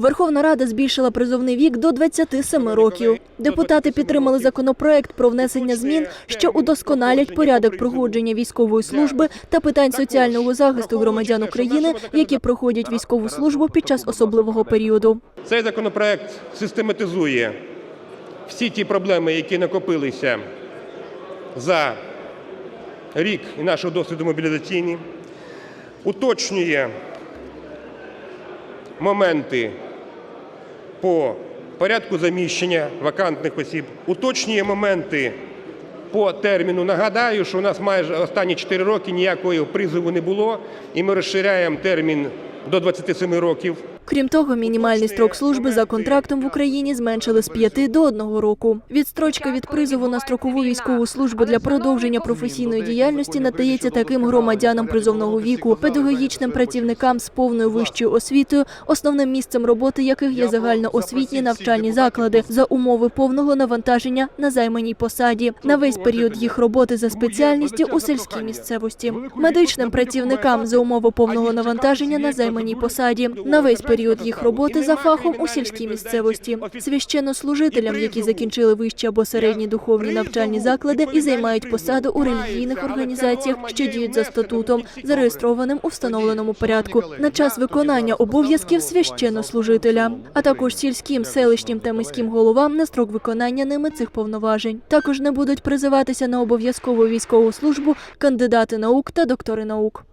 Верховна Рада збільшила призовний вік до 27 років. Депутати підтримали законопроект про внесення змін, що удосконалять порядок проходження військової служби та питань соціального захисту громадян України, які проходять військову службу під час особливого періоду. Цей законопроект систематизує всі ті проблеми, які накопилися за рік і нашого досвіду мобілізаційні, уточнює моменти по порядку заміщення вакантних осіб, уточнює моменти по терміну. Нагадаю, що у нас майже останні 4 роки ніякого призову не було, і ми розширяємо термін до 27 років. Крім того, мінімальний строк служби за контрактом в Україні зменшили з 5 до 1 року. Відстрочка від призову на строкову військову службу для продовження професійної діяльності надається таким громадянам призовного віку, педагогічним працівникам з повною вищою освітою, основним місцем роботи яких є загальноосвітні навчальні заклади за умови повного навантаження на займаній посаді. На весь період їх роботи за спеціальністю у сільській місцевості, медичним працівникам за умови повного навантаження на займаній посаді. На весь період їх роботи за фахом у сільській місцевості, священнослужителям, які закінчили вищі або середні духовні навчальні заклади і займають посаду у релігійних організаціях, що діють за статутом, зареєстрованим у встановленому порядку на час виконання обов'язків священнослужителя, а також сільським, селищним та міським головам на строк виконання ними цих повноважень. Також не будуть призиватися на обов'язкову військову службу кандидати наук та доктори наук.